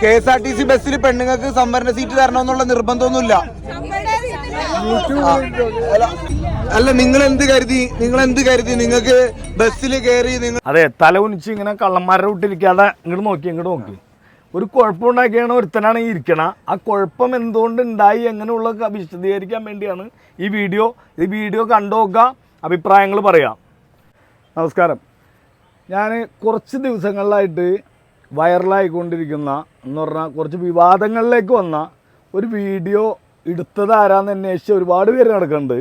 K S R T C ബസ്സിൽ പെണ്ണുങ്ങൾക്ക് സംവരണ സീറ്റ് തരണമെന്നുള്ള നിർബന്ധമൊന്നുമില്ല. അല്ല, നിങ്ങൾ എന്ത് കരുതി? നിങ്ങൾ എന്ത് കരുതി? നിങ്ങൾക്ക് ബസ്സിൽ കയറി നിങ്ങൾ അതെ തല ഉനിച്ച് ഇങ്ങനെ കള്ളന്മാരുടെ വിട്ടിരിക്കാതെ ഇങ്ങോട്ട് നോക്കി ഇങ്ങോട്ട് നോക്കി. ഒരു കുഴപ്പമുണ്ടാക്കിയാണ് ഒരുത്തനാണ് ഈ ഇരിക്കണ. ആ കുഴപ്പം എന്തുകൊണ്ട് ഉണ്ടായി? എങ്ങനെയുള്ള വിശദീകരിക്കാൻ വേണ്ടിയാണ് ഈ വീഡിയോ. ഈ വീഡിയോ കണ്ടു നോക്കുക അഭിപ്രായങ്ങൾ പറയാം. നമസ്കാരം. ഞാൻ കുറച്ച് ദിവസങ്ങളിലായിട്ട് വൈറലായിക്കൊണ്ടിരിക്കുന്ന എന്ന് പറഞ്ഞാൽ കുറച്ച് വിവാദങ്ങളിലേക്ക് വന്ന ഒരു വീഡിയോ എടുത്തത് ആരാന്ന് അന്വേഷിച്ച് ഒരുപാട് പേര് നടക്കുന്നുണ്ട്.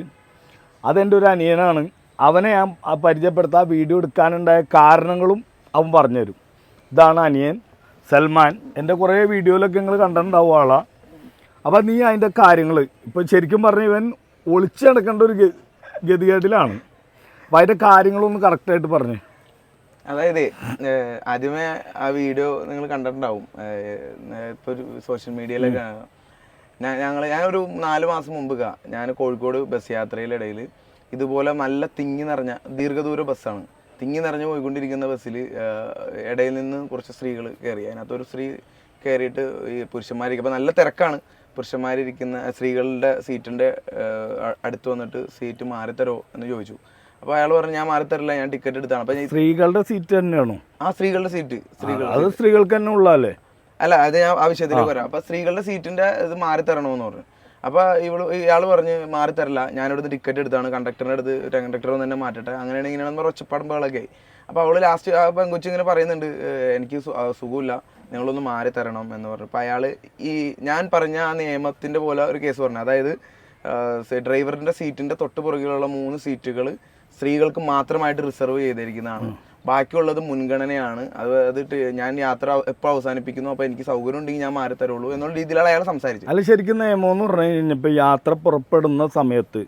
അതെന്റെ ഒരു അനിയനാണ്. അവനെ ഞാൻ പരിചയപ്പെടുത്താൻ ആ വീഡിയോ എടുക്കാനുണ്ടായ കാരണങ്ങളും അവൻ പറഞ്ഞുതരും. ഇതാണ് അനിയൻ സൽമാൻ. എന്റെ കുറേ വീഡിയോയിലൊക്കെ നിങ്ങൾ കണ്ടിട്ടുണ്ടാവും ആളാണ് അപ്പം നീ അതിന്റെ കാര്യങ്ങൾ ഇപ്പോൾ ശരിക്കും പറഞ്ഞ ഇവൻ ഒളിച്ചു നടക്കേണ്ട ഒരു ഗതികേടിലാണ്. അപ്പോൾ അതിന്റെ കാര്യങ്ങളൊന്ന് കറക്റ്റായിട്ട് പറഞ്ഞു. അതായത് ആദ്യമേ ആ വീഡിയോ നിങ്ങൾ കണ്ടിട്ടുണ്ടാവും. ഇപ്പൊ ഒരു സോഷ്യൽ മീഡിയയിലൊക്കെ ഞങ്ങൾ ഞാൻ ഒരു നാല് മാസം മുമ്പ് ഞാൻ കോഴിക്കോട് ബസ് യാത്രയിലിടയിൽ ഇതുപോലെ നല്ല തിങ്ങി നിറഞ്ഞ ദീർഘദൂര ബസ്സാണ് തിങ്ങി നിറഞ്ഞു പോയിക്കൊണ്ടിരിക്കുന്ന ബസ്സിൽ ഇടയിൽ നിന്ന് കുറച്ച് സ്ത്രീകൾ കയറി അതിനകത്തൊരു സ്ത്രീ കയറിയിട്ട് ഈ പുരുഷന്മാരിക്കും അപ്പോൾ നല്ല തിരക്കാണ്. പുരുഷന്മാരിരിക്കുന്ന സ്ത്രീകളുടെ സീറ്റിന്റെ അടുത്ത് വന്നിട്ട് സീറ്റ് മാറിത്തരോ എന്ന് ചോദിച്ചു. അപ്പോൾ അയാൾ പറഞ്ഞു ഞാൻ മാറിത്തരില്ല ഞാൻ ടിക്കറ്റ് എടുത്താണ്. അപ്പൊ ഈ സ്ത്രീകളുടെ സീറ്റ് തന്നെയാണോ? ആ സ്ത്രീകളുടെ സീറ്റ് സ്ത്രീകൾ അത് സ്ത്രീകൾക്ക് തന്നെ ഉള്ളതല്ലേ? അല്ല അത് ഞാൻ ആവശ്യത്തിലേക്ക് വരാം. അപ്പൊ സ്ത്രീകളുടെ സീറ്റിന്റെ ഇത് മാറി തരണമെന്ന് പറഞ്ഞു. അപ്പൊ ഇവൾ ഇയാൾ പറഞ്ഞ് മാറി തരില്ല ഞാനിവിടുന്ന് ടിക്കറ്റ് എടുത്താണ് കണ്ടക്ടറിന്റെ അടുത്ത് കണ്ടക്ടർ ഒന്ന് തന്നെ മാറ്റട്ടെ. അങ്ങനെയാണ് ഇങ്ങനെയാണെന്ന് പറഞ്ഞ ആയി. അപ്പൊ അവൾ ലാസ്റ്റ് ആ പെങ്കുച്ചി ഇങ്ങനെ പറയുന്നുണ്ട് "ഏഹ് എനിക്ക് സു- ആ സുഖമില്ല നിങ്ങളൊന്ന് മാറി തരണം എന്ന് പറഞ്ഞു. അപ്പൊ അയാൾ ഈ ഞാൻ പറഞ്ഞ ആ നിയമത്തിന്റെ പോലെ ഒരു കേസ് പറഞ്ഞു. അതായത് ഡ്രൈവറിന്റെ സീറ്റിന്റെ തൊട്ട് പുറകിലുള്ള മൂന്ന് സീറ്റുകൾ സ്ത്രീകൾക്ക് മാത്രമായിട്ട് റിസർവ് ചെയ്തിരിക്കുന്നതാണ്. ബാക്കിയുള്ളത് മുൻഗണനയാണ്. അത് ഞാൻ യാത്ര എപ്പോൾ അവസാനിപ്പിക്കുന്നു അപ്പോൾ എനിക്ക് സൗകര്യം ഉണ്ടെങ്കിൽ ഞാൻ മാറി തരുള്ളൂ എന്നുള്ള രീതിയിലാണ് അയാൾ സംസാരിച്ചത്. അല്ല ശരിക്കും നിയമം എന്ന് പറഞ്ഞു കഴിഞ്ഞപ്പോൾ യാത്ര പുറപ്പെടുന്ന സമയത്ത്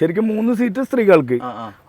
ശരിക്കും മൂന്ന് സീറ്റ് സ്ത്രീകൾക്ക്.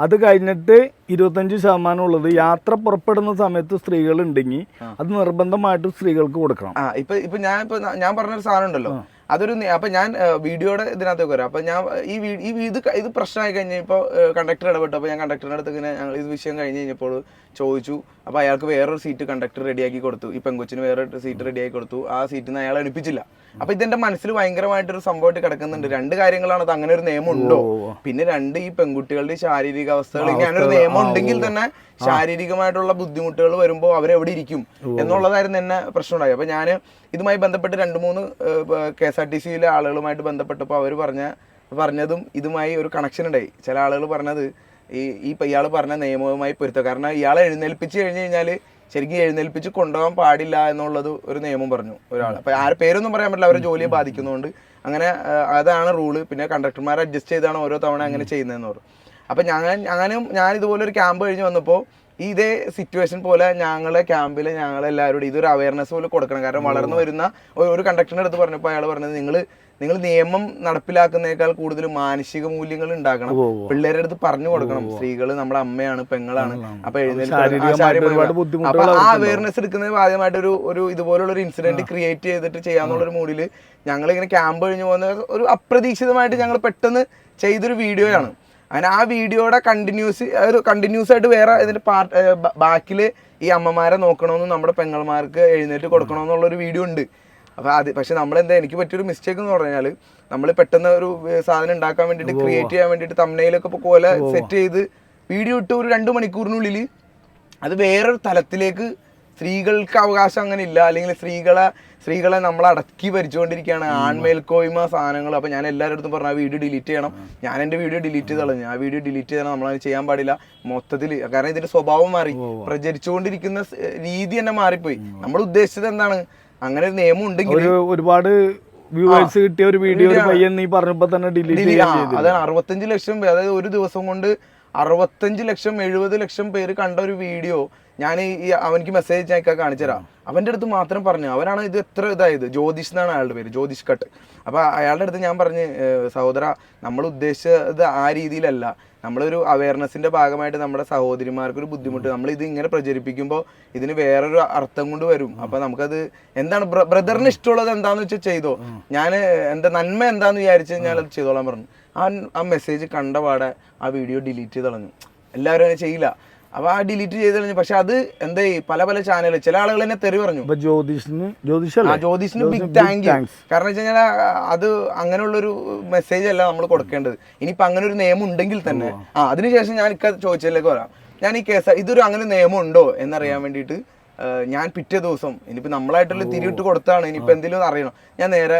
അത് കഴിഞ്ഞിട്ട് ഇരുപത്തഞ്ച് ശതമാനം ഉള്ളത് യാത്ര പുറപ്പെടുന്ന സമയത്ത് സ്ത്രീകൾ ഉണ്ടെങ്കിൽ അത് നിർബന്ധമായിട്ട് സ്ത്രീകൾക്ക് കൊടുക്കണം. ആ ഇപ്പൊ ഇപ്പൊ ഞാൻ ഇപ്പൊ ഞാൻ പറഞ്ഞൊരു സാധനം ഉണ്ടല്ലോ. അതൊരു അപ്പം ഞാൻ വീഡിയോയുടെ ഇതിനകത്തേക്ക് വരാം. അപ്പം ഞാൻ ഈ ഈ ഇത് ഇത് പ്രശ്നമായി കഴിഞ്ഞപ്പോൾ കണ്ടക്ടർ ഇടപെട്ടു. അപ്പോൾ ഞാൻ കണ്ടക്ടറിന്റെ അടുത്ത് ഇങ്ങനെ ഞങ്ങൾ ഇത് വിഷയം കഴിഞ്ഞ് കഴിഞ്ഞപ്പോൾ ചോദിച്ചു. അപ്പോൾ അയാൾക്ക് വേറൊരു സീറ്റ് കണ്ടക്ടർ റെഡിയാക്കി കൊടുത്തു. ഈ പെങ്കൊച്ചിന് വേറൊരു സീറ്റ് റെഡിയാക്കി കൊടുത്തു. ആ സീറ്റിൽ നിന്ന് അയാൾ എടുപ്പിച്ചില്ല അപ്പൊ ഇതെന്റെ മനസ്സിൽ ഭയങ്കരമായിട്ടൊരു സംഭവമായിട്ട് കിടക്കുന്നുണ്ട്. രണ്ട് കാര്യങ്ങളാണ് അത് അങ്ങനെ ഒരു നിയമം ഉണ്ടോ പിന്നെ രണ്ട് ഈ പെൺകുട്ടികളുടെ ശാരീരിക അവസ്ഥകൾ ഇങ്ങനെ ഒരു നിയമം ഉണ്ടെങ്കിൽ തന്നെ ശാരീരികമായിട്ടുള്ള ബുദ്ധിമുട്ടുകൾ വരുമ്പോൾ അവരെവിടെ ഇരിക്കും എന്നുള്ളതായിരുന്നു എന്നെ പ്രശ്നമുണ്ടായി അപ്പൊ ഞാൻ ഇതുമായി ബന്ധപ്പെട്ട് രണ്ട് മൂന്ന് കെ എസ് ആർ ടി സിയിലെ ആളുകളുമായിട്ട് ബന്ധപ്പെട്ടപ്പോൾ അവർ പറഞ്ഞ പറഞ്ഞതും ഇതുമായി ഒരു കണക്ഷൻ ഉണ്ടായി. ചില ആളുകൾ പറഞ്ഞത് ഈ ഈ ഇയാൾ പറഞ്ഞ നിയമവുമായി പൊരുത്തം. കാരണം ഇയാളെ എഴുന്നേൽപ്പിച്ച് കഴിഞ്ഞ് കഴിഞ്ഞാൽ ശരിക്കും എഴുന്നേൽപ്പിച്ച് കൊണ്ടുപോകാൻ പാടില്ല എന്നുള്ളത് ഒരു നിയമം പറഞ്ഞു ഒരാൾ അപ്പൊ ആരെ പേരൊന്നും പറയാൻ പറ്റില്ല അവരുടെ ജോലിയെ ബാധിക്കുന്നതുകൊണ്ട് അങ്ങനെ അതാണ് റൂൾ. പിന്നെ കണ്ടക്ടർമാർ അഡ്ജസ്റ്റ് ചെയ്താണ് ഓരോ തവണ അങ്ങനെ ചെയ്യുന്നതെന്ന് പറഞ്ഞു. അപ്പൊ ഞാൻ ഞാനും ഞാൻ ഇതുപോലെ ഒരു ക്യാമ്പ് കഴിഞ്ഞ് വന്നപ്പോൾ ഇതേ സിറ്റുവേഷൻ പോലെ ഞങ്ങളെ ക്യാമ്പിൽ ഞങ്ങളെല്ലാവരോടും ഇതൊരു അവയർനെസ് പോലെ കൊടുക്കണം. കാരണം വളർന്നു വരുന്ന ഒരു- കണ്ടക്ടറിന്റെ അടുത്ത് പറഞ്ഞപ്പോൾ അയാൾ പറഞ്ഞത് നിങ്ങൾ നിങ്ങൾ നിയമം നടപ്പിലാക്കുന്നേക്കാൾ കൂടുതൽ മാനസിക മൂല്യങ്ങൾ ഉണ്ടാക്കണം പിള്ളേരുടെ അടുത്ത് പറഞ്ഞു കൊടുക്കണം. സ്ത്രീകൾ നമ്മുടെ അമ്മയാണ് പെങ്ങളാണ്. അപ്പൊ ഒരുപാട് അപ്പൊ ആ അവയർനെസ് എടുക്കുന്നതിന് ആദ്യമായിട്ട് ഒരു ഒരു ഇതുപോലുള്ള ഒരു ഇൻസിഡന്റ് ക്രിയേറ്റ് ചെയ്തിട്ട് ചെയ്യാന്നുള്ള ഒരു മൂഡിൽ ഞങ്ങൾ ഇങ്ങനെ ക്യാമ്പ് കഴിഞ്ഞ് പോകുന്ന ഒരു അപ്രതീക്ഷിതമായിട്ട് ഞങ്ങൾ പെട്ടെന്ന് ചെയ്തൊരു വീഡിയോയാണ് അങ്ങനെ ആ വീഡിയോയുടെ കണ്ടിന്യൂസ് ഒരു കണ്ടിന്യൂസ് ആയിട്ട് വേറെ ഇതിന്റെ പാർട്ട് ബാക്കിൽ ഈ അമ്മമാരെ നോക്കണമെന്നും നമ്മുടെ പെങ്ങൾമാർക്ക് എഴുന്നേറ്റ് കൊടുക്കണമെന്നുള്ളൊരു വീഡിയോ ഉണ്ട്. അപ്പോൾ അത് പക്ഷെ നമ്മളെന്താ എനിക്ക് പറ്റിയൊരു മിസ്റ്റേക്ക് എന്ന് പറഞ്ഞാൽ നമ്മൾ പെട്ടെന്ന് ഒരു സാധനം ഉണ്ടാക്കാൻ വേണ്ടിയിട്ട് ക്രിയേറ്റ് ചെയ്യാൻ വേണ്ടിയിട്ട് തമ്മനയിലൊക്കെ ഇപ്പോൾ കോല സെറ്റ് ചെയ്ത് വീഡിയോ ഇട്ട് ഒരു രണ്ട് മണിക്കൂറിനുള്ളിൽ അത് വേറൊരു തലത്തിലേക്ക് സ്ത്രീകൾക്ക് അവകാശം അങ്ങനെ ഇല്ല. അല്ലെങ്കിൽ സ്ത്രീകളെ സ്ത്രീകളെ നമ്മൾ അടക്കി ഭരിച്ചുകൊണ്ടിരിക്കുകയാണ്. ആൺമേൽക്കോയ്മ സാധനങ്ങൾ. അപ്പൊ ഞാൻ എല്ലാവരുടെ അടുത്തും പറഞ്ഞു ആ വീഡിയോ ഡിലീറ്റ് ചെയ്യണം. ഞാൻ എന്റെ വീഡിയോ ഡിലീറ്റ് ചെയ്ത് കളഞ്ഞു ആ വീഡിയോ ഡിലീറ്റ് ചെയ്യണം നമ്മളത് ചെയ്യാൻ പാടില്ല. മൊത്തത്തിൽ കാരണം ഇതിന്റെ സ്വഭാവം മാറി. പ്രചരിച്ചുകൊണ്ടിരിക്കുന്ന രീതി തന്നെ മാറിപ്പോയി. നമ്മൾ ഉദ്ദേശിച്ചത് എന്താണ്? അങ്ങനെ ഒരു നിയമം ഉണ്ടെങ്കിൽ ഒരു ഒരുപാട് വ്യൂവേഴ്സ് കിട്ടിയ ഒരു വീഡിയോ പയ്യൻ നീ പറഞ്ഞപ്പോ തന്നെ ഡിലീറ്റ് അതാണ് അറുപത്തഞ്ച് ലക്ഷം അതായത് ഒരു ദിവസം കൊണ്ട് അറുപത്തഞ്ച് ലക്ഷം എഴുപത് ലക്ഷം പേര് കണ്ട ഒരു വീഡിയോ ഞാൻ ഈ അവനിക്ക് മെസ്സേജ് അയക്കാൻ കാണിച്ചുതരാം അവന്റെ അടുത്ത് മാത്രം പറഞ്ഞു. അവനാണ് ഇത് എത്ര ഇതായത്? ജ്യോതിഷ് എന്നാണ് അയാളുടെ പേര് ജ്യോതിഷ് കട്ട്. അപ്പൊ അയാളുടെ അടുത്ത് ഞാൻ പറഞ്ഞ് "ഏഹ്, സഹോദര നമ്മൾ ഉദ്ദേശിച്ചത് ആ രീതിയിലല്ല. നമ്മളൊരു അവയർനെസിന്റെ ഭാഗമായിട്ട് നമ്മുടെ സഹോദരിമാർക്ക് ഒരു ബുദ്ധിമുട്ട് നമ്മൾ ഇത് ഇങ്ങനെ പ്രചരിപ്പിക്കുമ്പോൾ ഇതിന് വേറൊരു അർത്ഥം കൊണ്ട് വരും. അപ്പൊ നമുക്കത് എന്താണ് ബ്രദറിന് ഇഷ്ടമുള്ളത് എന്താന്ന് വെച്ചാൽ ചെയ്തോ. ഞാൻ എന്താ നന്മ എന്താന്ന് വിചാരിച്ച് ഞാൻ അത് ചെയ്തോളാൻ പറഞ്ഞു. ആ ആ മെസ്സേജ് കണ്ട പാടെ ആ വീഡിയോ ഡിലീറ്റ് ചെയ്ത് കളഞ്ഞു. എല്ലാവരും അങ്ങനെ ചെയ്യില്ല. അപ്പൊ ആ ഡിലീറ്റ് ചെയ്ത് കളഞ്ഞു. പക്ഷെ അത് എന്താ പല പല ചാനലുകൾ ചില ആളുകൾ എന്നെ തെറി പറഞ്ഞു. ജ്യോതിഷിന് ജ്യോതിഷിന് ബിഗ് താങ്ക് യു കാരണം വെച്ച് കഴിഞ്ഞാൽ അത് അങ്ങനെയുള്ളൊരു മെസ്സേജ് അല്ല നമ്മൾ കൊടുക്കേണ്ടത്. ഇനിയിപ്പോ അങ്ങനെ ഒരു നിയമം ഉണ്ടെങ്കിൽ തന്നെ. ആ അതിനുശേഷം ഞാൻ ഇക്ക ചോദിച്ചതിലേക്ക് വരാം. ഞാൻ ഈ കേസ് ഇതൊരു അങ്ങനെ നിയമം ഉണ്ടോ എന്നറിയാൻ വേണ്ടിയിട്ട് ഞാൻ പിറ്റേ ദിവസം ഇനിയിപ്പോൾ നമ്മളായിട്ടുള്ള തിരിവിട്ട് കൊടുത്താണ് ഇനിയിപ്പോൾ എന്തെങ്കിലും അറിയണം. ഞാൻ നേരെ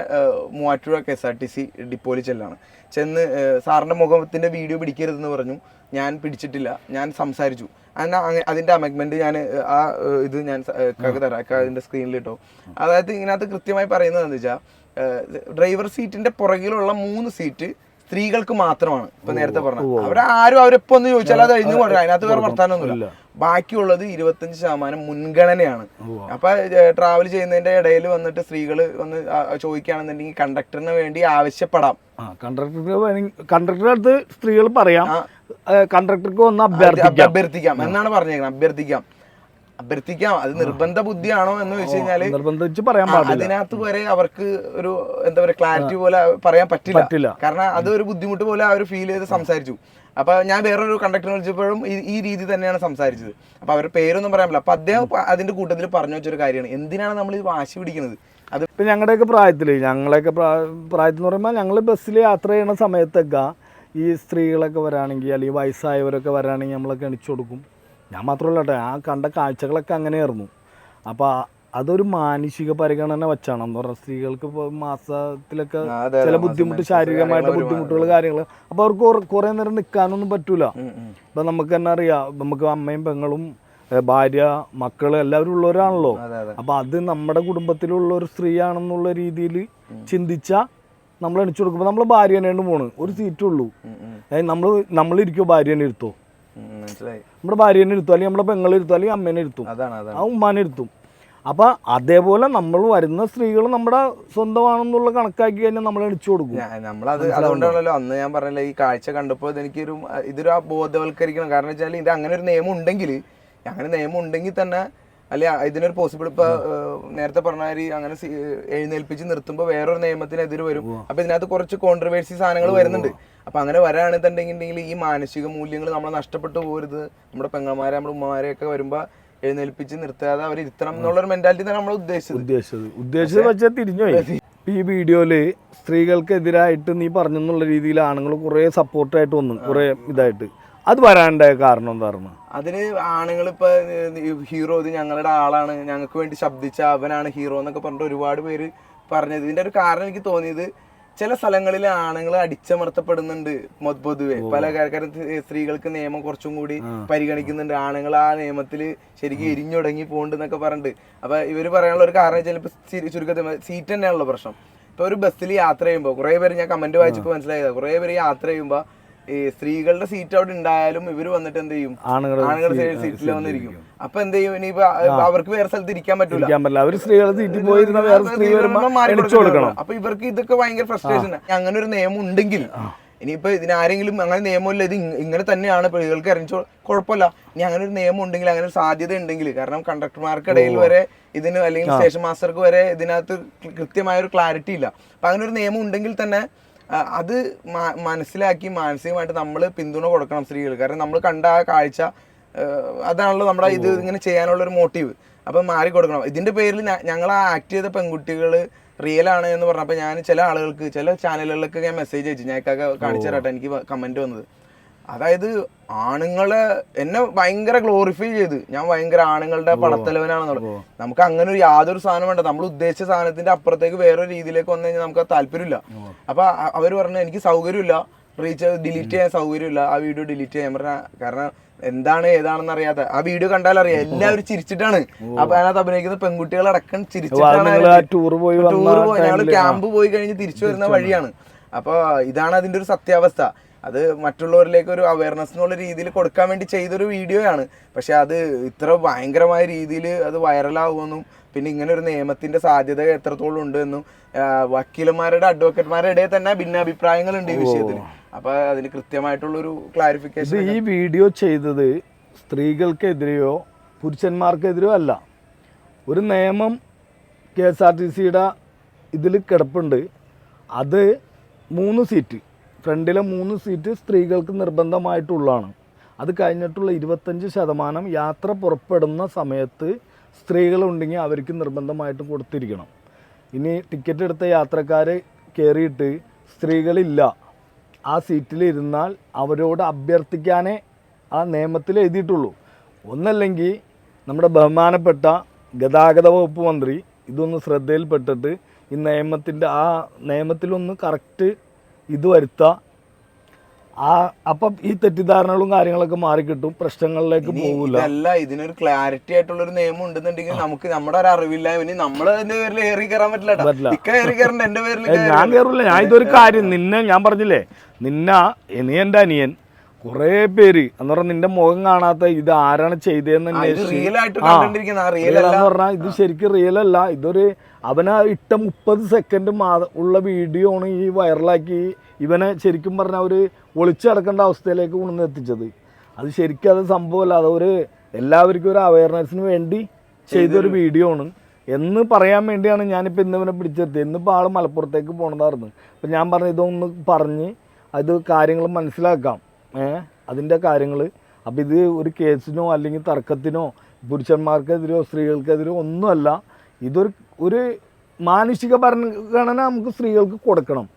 Muvattupuzha K S R T C ഡിപ്പോയിൽ ചെല്ലാണ്. ചെന്ന് സാറിന്റെ മുഖത്തിന്റെ വീഡിയോ പിടിക്കരുതെന്ന് പറഞ്ഞു. ഞാൻ പിടിച്ചിട്ടില്ല. ഞാൻ സംസാരിച്ചു. അതിന്റെ അമെഗ്മെന്റ് ഞാൻ ആ ഇത് ഞാൻ തരാം. അതിന്റെ അതിന്റെ സ്ക്രീനിൽ ഇട്ടോ. അതായത് ഇതിനകത്ത് കൃത്യമായി പറയുന്നത് എന്താ വെച്ചാൽ ഡ്രൈവർ സീറ്റിന്റെ പുറകിലുള്ള മൂന്ന് സീറ്റ് സ്ത്രീകൾക്ക് മാത്രമാണ്. ഇപ്പൊ നേരത്തെ പറഞ്ഞു. അവരാരും അവരെപ്പോ ഒന്ന് ചോദിച്ചാൽ അത് കഴിഞ്ഞു അതിനകത്ത് വേറെ വർത്താനൊന്നുമില്ല. ബാക്കിയുള്ളത് ഇരുപത്തഞ്ച് ശതമാനം മുൻഗണനയാണ്. അപ്പൊ ട്രാവൽ ചെയ്യുന്നതിന്റെ ഇടയിൽ വന്നിട്ട് സ്ത്രീകൾ വന്ന് ചോദിക്കുകയാണെന്നുണ്ടെങ്കിൽ കണ്ടക്ടറിന് വേണ്ടി ആവശ്യപ്പെടാം. കണ്ടക്ടറുടെ അടുത്ത് സ്ത്രീകൾ പറയാം. കണ്ടക്ടർക്ക് ഒന്ന് അഭ്യർത്ഥിക്കാം. എന്നാണ് പറഞ്ഞേക്കുന്നത്? അഭ്യർത്ഥിക്കാം. അഭ്യർത്ഥിക്കാം. അത് നിർബന്ധ ബുദ്ധിയാണോ എന്ന് വെച്ച് കഴിഞ്ഞാൽ നിർബന്ധിച്ച് പറയാൻ അതിനകത്ത് വരെ അവർക്ക് ഒരു എന്താ പറയുക ക്ലാരിറ്റി പോലെ പറയാൻ പറ്റില്ല. പറ്റില്ല. കാരണം അത് ഒരു ബുദ്ധിമുട്ട് പോലെ അവർ ഫീൽ ചെയ്ത് സംസാരിച്ചു. അപ്പൊ ഞാൻ വേറൊരു കണ്ടക്ടറിനെ വിളിച്ചപ്പോഴും ഈ- രീതി തന്നെയാണ് സംസാരിച്ചത്. അപ്പൊ അവരുടെ പേരൊന്നും പറയാൻ പറ്റില്ല. അപ്പൊ അദ്ദേഹം അതിന്റെ കൂട്ടത്തിൽ പറഞ്ഞു വെച്ചൊരു കാര്യമാണ്. എന്തിനാണ് നമ്മൾ ഈ വാശി പിടിക്കുന്നത്? അത് ഇപ്പം ഞങ്ങളുടെയൊക്കെ പ്രായത്തിൽ ഞങ്ങളെയൊക്കെ പ്രായത്തിൽ എന്ന് പറയുമ്പോൾ ഞങ്ങൾ ബസ്സിൽ യാത്ര ചെയ്യുന്ന സമയത്തൊക്കെ ഈ സ്ത്രീകളൊക്കെ വരാണെങ്കിൽ അല്ലെങ്കിൽ വയസ്സായവരൊക്കെ വരാണെങ്കിൽ നമ്മളൊക്കെ എണിച്ചു കൊടുക്കും. ഞാൻ മാത്രമല്ല കേട്ടോ ആ കണ്ട കാഴ്ചകളൊക്കെ അങ്ങനെയായിരുന്നു. അപ്പോൾ അതൊരു മാനുഷിക പരിഗണന വെച്ചാണ്. എന്ന് പറഞ്ഞാൽ സ്ത്രീകൾക്ക് ഇപ്പോൾ മാസത്തിലൊക്കെ ചില ബുദ്ധിമുട്ട് ശാരീരികമായിട്ട് ബുദ്ധിമുട്ടുകൾ കാര്യങ്ങൾ അപ്പോൾ അവർക്ക് കുറേ- നേരം നിൽക്കാനൊന്നും പറ്റൂല. ഇപ്പം നമുക്ക് തന്നെ അറിയാം നമുക്ക് അമ്മയും പെങ്ങളും ഭാര്യ മക്കൾ എല്ലാവരും ഉള്ളവരാണല്ലോ. അപ്പം അതെ നമ്മുടെ കുടുംബത്തിലുള്ള ഒരു സ്ത്രീയാണെന്നുള്ള രീതിയിൽ ചിന്തിച്ച നമ്മൾ എണിച്ചു കൊടുക്കുമ്പോൾ നമ്മൾ ഭാര്യ തന്നെയാണ് പോണ്. ഒരു സീറ്റേ ഉള്ളൂ. നമ്മൾ നമ്മളിരിക്കോ ഭാര്യ തന്നെ ഇരുത്തോ? നമ്മുടെ ഭാര്യനെ ഇരുത്തും? അല്ലെങ്കിൽ നമ്മുടെ പെങ്ങളെ ഇരുത്തും? അല്ലെങ്കിൽ അമ്മേനെ ഇരുത്തും? ആ ഉമ്മാനെ ഇരുത്തും. അപ്പൊ അതേപോലെ നമ്മൾ വരുന്ന സ്ത്രീകൾ നമ്മുടെ സ്വന്തമാണെന്നുള്ള കണക്കാക്കി കഴിഞ്ഞാൽ നമ്മൾ എണിച്ചു കൊടുക്കും. നമ്മളത് അതുകൊണ്ടാണല്ലോ അന്ന് ഞാൻ പറഞ്ഞില്ല ഈ കാഴ്ച കണ്ടപ്പോൾ എനിക്കൊരു ഇതൊരു ബോധവൽക്കരിക്കണം കാരണം വെച്ചാൽ ഇത് അങ്ങനെ ഒരു നിയമം ഉണ്ടെങ്കിൽ അങ്ങനെ നിയമം ഉണ്ടെങ്കിൽ തന്നെ അല്ലെ ഇതിനൊരു പോസിബിൾ ഇപ്പൊ നേരത്തെ പറഞ്ഞാൽ അങ്ങനെ എഴുന്നേൽപ്പിച്ച് നിർത്തുമ്പോൾ വേറൊരു നിയമത്തിനെതിരെ വരും. അപ്പൊ ഇതിനകത്ത് കുറച്ച് കോൺട്രവേഴ്സി സാധനങ്ങൾ വരുന്നുണ്ട്. അപ്പൊ അങ്ങനെ വരാണെന്നുണ്ടെങ്കിൽ ഈ മാനസിക മൂല്യങ്ങൾ നമ്മൾ നഷ്ടപ്പെട്ടു പോരുത്. നമ്മുടെ പെങ്ങന്മാരെ നമ്മുടെ ഉമ്മമാരെയൊക്കെ വരുമ്പോ എഴുന്നേൽപ്പിച്ച് നിർത്താതെ അവർ ഇരുത്തണം എന്നുള്ളൊരു മെന്റാലിറ്റി തന്നെ നമ്മൾ ഉദ്ദേശിച്ചത്. ഉദ്ദേശിച്ചത്. ഉദ്ദേശിച്ചത് വെച്ചാൽ തിരിഞ്ഞുപോയി ഈ വീഡിയോയിൽ സ്ത്രീകൾക്കെതിരായിട്ട് നീ പറഞ്ഞെന്നുള്ള രീതിയിൽ ആണുങ്ങൾ കുറെ സപ്പോർട്ടായിട്ട് വന്നു കുറെ ഇതായിട്ട്. അത് വരാണ്ടായ കാരണം എന്താ പറഞ്ഞു അതിന് ആണുങ്ങൾ ഇപ്പൊ ഹീറോ ഇത് ഞങ്ങളുടെ ആളാണ് ഞങ്ങൾക്ക് വേണ്ടി ശബ്ദിച്ച അവനാണ് ഹീറോ എന്നൊക്കെ പറഞ്ഞിട്ട് ഒരുപാട് പേര് പറഞ്ഞത്. ഇതിന്റെ ഒരു കാരണം എനിക്ക് തോന്നിയത് ചില സ്ഥലങ്ങളിൽ ആണുങ്ങൾ അടിച്ചമർത്തപ്പെടുന്നുണ്ട് പൊതുവെ. പല കാര്യം സ്ത്രീകൾക്ക് നിയമം കുറച്ചും കൂടി പരിഗണിക്കുന്നുണ്ട്. ആണുങ്ങൾ ആ നിയമത്തിൽ ശരിക്കും എരിഞ്ഞുടങ്ങി പോകുന്നുണ്ടെന്നൊക്കെ പറഞ്ഞിട്ട്. അപ്പൊ ഇവർ പറയാനുള്ള ഒരു കാരണം വെച്ചാൽ ഇപ്പൊ ചുരു- ചുരുക്കത്തിൽ സീറ്റ് തന്നെയാണല്ലോ പ്രശ്നം. ഇപ്പൊ ഒരു ബസ്സിൽ യാത്ര ചെയ്യുമ്പോൾ കുറെ പേര് ഞാൻ കമന്റ് വായിച്ചപ്പോൾ മനസ്സിലായത്. കുറെ പേര് യാത്ര ചെയ്യുമ്പോൾ ഈ സ്ത്രീകളുടെ സീറ്റ് അവിടെ ഉണ്ടായാലും ഇവർ വന്നിട്ട് എന്ത് ചെയ്യും? ആണുങ്ങളുടെ സീറ്റിൽ വന്നിരിക്കും. അപ്പൊ എന്ത് ചെയ്യും? ഇനി അവർക്ക് വേറെ സ്ഥലത്ത് ഇരിക്കാൻ പറ്റൂല. ഇരിക്കാൻ പറ്റില്ല. അവർ സ്ത്രീകളുടെ സീറ്റിൽ പോയിരുന്ന വേറെ സ്ത്രീ കൊടുക്കണം. അപ്പൊ ഇവർക്ക് ഇതൊക്കെ ഭയങ്കര ഫ്രസ്ട്രേഷൻ അങ്ങനെ ഒരു നിയമം ഉണ്ടെങ്കിൽ ഇനിയിപ്പോ ഇതിനാരെങ്കിലും അങ്ങനെ നിയമമില്ല. ഇത് ഇങ്ങനെ തന്നെയാണ്. പെണ്ണുകൾക്ക് അറിയിച്ചോ കുഴപ്പമില്ല. ഇനി അങ്ങനെ ഒരു നിയമം ഉണ്ടെങ്കിൽ അങ്ങനെ ഒരു സാധ്യത ഉണ്ടെങ്കിൽ കാരണം കണ്ടക്ടർമാർക്കിടയിൽ വരെ ഇതിന് അല്ലെങ്കിൽ സ്റ്റേഷൻ മാസ്റ്റർക്ക് വരെ ഇതിനകത്ത് കൃത്യമായ ഒരു ക്ലാരിറ്റി ഇല്ല. അപ്പൊ അങ്ങനെ ഒരു നിയമം ഉണ്ടെങ്കിൽ തന്നെ അത് മനസ്സിലാക്കി മാനസികമായിട്ട് നമ്മൾ പിന്തുണ കൊടുക്കണം സ്ത്രീകൾ. കാരണം നമ്മൾ കണ്ട ആ കാഴ്ച അതാണല്ലോ നമ്മുടെ ഇത് ഇങ്ങനെ ചെയ്യാനുള്ള ഒരു മോട്ടീവ് അപ്പം മാറി കൊടുക്കണം. ഇതിന്റെ പേരിൽ ഞങ്ങൾ ആ ആക്ട് ചെയ്ത പെൺകുട്ടികൾ റിയൽ ആണ് എന്ന് പറഞ്ഞപ്പോൾ ഞാൻ ചില ആളുകൾക്ക് ചില ചാനലുകളിലൊക്കെ ഞാൻ മെസ്സേജ് അയച്ചു. ഞാൻ കാണിച്ചു തരാട്ടെ. എനിക്ക് കമന്റ് വന്നത്. അതായത് ആണുങ്ങളെ എന്നെ ഭയങ്കര ഗ്ലോറിഫൈ ചെയ്ത്. ഞാൻ ഭയങ്കര ആണുങ്ങളുടെ പടത്തലവനാണെന്നുള്ളത്. നമുക്ക് അങ്ങനെ ഒരു യാതൊരു സാധനം വേണ്ട. നമ്മൾ ഉദ്ദേശിച്ച സാധനത്തിന്റെ അപ്പുറത്തേക്ക് വേറെ രീതിയിലേക്ക് വന്നു കഴിഞ്ഞാൽ നമുക്ക് താല്പര്യമില്ല. അപ്പൊ അവർ പറഞ്ഞു എനിക്ക് സൗകര്യമില്ല. റീച്ച് ഡിലീറ്റ് ചെയ്യാൻ സൗകര്യമില്ല. ആ വീഡിയോ ഡിലീറ്റ് ചെയ്യാൻ. പറഞ്ഞ കാരണം എന്താണ് ഏതാണെന്ന് അറിയാത്ത. ആ വീഡിയോ കണ്ടാൽ അറിയാം. എല്ലാവരും ചിരിച്ചിട്ടാണ്. അപ്പൊ അതിനകത്ത് അഭിനയിക്കുന്ന പെൺകുട്ടികളടക്കം ചിരിച്ചിട്ടാണ് ആ ടൂർ പോയി ഞങ്ങൾ ക്യാമ്പ് പോയി. കഴിഞ്ഞ് തിരിച്ചു വരുന്ന വഴിയാണ്. അപ്പൊ ഇതാണ് അതിന്റെ ഒരു സത്യാവസ്ഥ. അത് മറ്റുള്ളവരിലേക്ക് ഒരു അവയർനെസ് എന്നുള്ള രീതിയിൽ കൊടുക്കാൻ വേണ്ടി ചെയ്തൊരു വീഡിയോയാണ് പക്ഷെ അത് ഇത്ര ഭയങ്കരമായ രീതിയിൽ അത് വൈറലാകുമെന്നും പിന്നെ ഇങ്ങനെ ഒരു നിയമത്തിന്റെ സാധ്യത എത്രത്തോളം ഉണ്ട് എന്നും വക്കീലന്മാരുടെ അഡ്വക്കേറ്റ്മാരുടെ ഇടയിൽ തന്നെ ഭിന്നാഭിപ്രായങ്ങളുണ്ട് ഈ വിഷയത്തിൽ. അപ്പൊ അതിന് കൃത്യമായിട്ടുള്ളൊരു ക്ലാരിഫിക്കേഷൻ ഈ വീഡിയോ ചെയ്തത് സ്ത്രീകൾക്കെതിരെയോ പുരുഷന്മാർക്കെതിരെയോ അല്ല. ഒരു നിയമം കെ എസ് ആർ ടി സിയുടെ ഇതിൽ കിടപ്പുണ്ട്. അത് മൂന്ന് സീറ്റ് ഫ്രണ്ടിലെ മൂന്ന് സീറ്റ് സ്ത്രീകൾക്ക് നിർബന്ധമായിട്ടുള്ളതാണ്. അത് കഴിഞ്ഞിട്ടുള്ള ഇരുപത്തഞ്ച് ശതമാനം യാത്ര പുറപ്പെടുന്ന സമയത്ത് സ്ത്രീകളുണ്ടെങ്കിൽ അവർക്ക് നിർബന്ധമായിട്ട് കൊടുത്തിരിക്കണം. ഇനി ടിക്കറ്റ് എടുത്ത യാത്രക്കാർ കയറിയിട്ട് സ്ത്രീകളില്ല. ആ സീറ്റിൽ ഇരുന്നാൽ അവരോട് അഭ്യർത്ഥിക്കാനേ ആ നിയമത്തിൽ എഴുതിയിട്ടുള്ളൂ. ഒന്നല്ലെങ്കിൽ നമ്മുടെ ബഹുമാനപ്പെട്ട ഗതാഗത വകുപ്പ് മന്ത്രി ഇതൊന്ന് ശ്രദ്ധയിൽപ്പെട്ടിട്ട് ഈ നിയമത്തിന്റെ ആ നിയമത്തിലൊന്ന് കറക്റ്റ് ഇത് വരുത്തുക ആ അപ്പം ഈ തെറ്റിദ്ധാരണകളും കാര്യങ്ങളൊക്കെ മാറിക്കിട്ടും. പ്രശ്നങ്ങളിലേക്ക് പോകില്ല അല്ല ഇതിനൊരു ക്ലാരിറ്റി ആയിട്ടുള്ള ഒരു നിയമം ഉണ്ടെന്നുണ്ടെങ്കിൽ നമുക്ക് നമ്മുടെ ഒരു അറിവില്ല. ഇനി നമ്മൾ എന്റെ പേരിൽ ഏറി കയറാൻ പറ്റില്ല എന്റെ പേരിൽ ഞാൻ കയറില്ല ഞാൻ ഇതൊരു കാര്യം നിന്നെ ഞാൻ പറഞ്ഞില്ലേ നിന്ന നീ എന്റെ അനിയൻ കുറേ പേര്. എന്ന് പറഞ്ഞാൽ നിന്റെ മുഖം കാണാത്ത ഇത് ആരാണ് ചെയ്തതെന്ന് എന്ന് പറഞ്ഞാൽ ഇത് ശരിക്കും റിയൽ അല്ല. ഇതൊരു അവനെ ഇട്ട മുപ്പത് സെക്കൻഡ് ഉള്ള വീഡിയോ ആണ് ഈ വൈറലാക്കി ഇവനെ ശരിക്കും പറഞ്ഞാൽ ഒരു ഒളിച്ചടക്കേണ്ട അവസ്ഥയിലേക്ക് കൊണ്ടുവന്ന് എത്തിച്ചത്. അത് ശരിക്കും അത് സംഭവമല്ല. അതൊരു എല്ലാവർക്കും ഒരു അവയർനെസ്സിന് വേണ്ടി ചെയ്തൊരു വീഡിയോ ആണ്. എന്ന് പറയാൻ വേണ്ടിയാണ് ഞാനിപ്പോൾ ഇന്നിവനെ പിടിച്ചെടുത്തത് ഇന്നിപ്പോൾ ആൾ മലപ്പുറത്തേക്ക് പോകണതായിരുന്നു അപ്പം ഞാൻ പറഞ്ഞു ഇതൊന്ന് പറഞ്ഞ് അത് കാര്യങ്ങൾ മനസ്സിലാക്കാം. അതിന്റെ കാര്യങ്ങൾ അപ്പോൾ ഇത് ഒരു കേസിനോ അല്ലെങ്കിൽ തർക്കത്തിനോ പുരുഷന്മാർക്കെതിരോ സ്ത്രീകൾക്കെതിരോ ഒന്നുമല്ല. ഇതൊരു ഒരു മാനുഷിക ഭരണഘടന നമുക്ക് സ്ത്രീകൾക്ക് കൊടുക്കണം.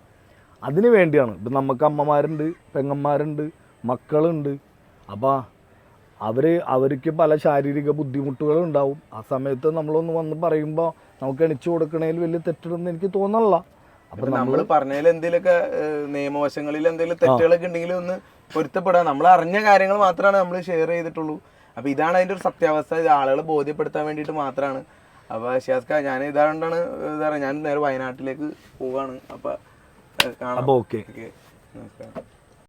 അതിന് വേണ്ടിയാണ്. ഇപ്പം നമുക്ക് അമ്മമാരുണ്ട് പെങ്ങന്മാരുണ്ട് മക്കളുണ്ട്. അപ്പോൾ അവർ അവർക്ക് പല ശാരീരിക ബുദ്ധിമുട്ടുകളുണ്ടാവും. ആ സമയത്ത് നമ്മളൊന്ന് വന്ന് പറയുമ്പോൾ നമുക്ക് എണിച്ചു കൊടുക്കണതിൽ വലിയ തെറ്റുണ്ടെന്ന് എനിക്ക് തോന്നണില്ല. അപ്പം നമ്മൾ പറഞ്ഞതിൽ എന്തെങ്കിലുമൊക്കെ നിയമവശങ്ങളിൽ എന്തെങ്കിലും തെറ്റുകളൊക്കെ ഉണ്ടെങ്കിൽ ഒന്ന് പൊരുത്തപ്പെടാം നമ്മൾ അറിഞ്ഞ കാര്യങ്ങൾ മാത്രമാണ് നമ്മൾ ഷെയർ ചെയ്തിട്ടുള്ളൂ. അപ്പൊ ഇതാണ് അതിന്റെ ഒരു സത്യാവസ്ഥ. ഇത് ആളുകളെ ബോധ്യപ്പെടുത്താൻ വേണ്ടിയിട്ട് മാത്രമാണ്. അപ്പൊ ഷിയാസ്ക ഞാൻ ഇതാകൊണ്ടാണ് എന്താ ഞാൻ നേരെ വയനാട്ടിലേക്ക് പോവാണ്. അപ്പൊ കാണാം. അപ്പോൾ ഓക്കെ ഓക്കെ. നമസ്കാരം.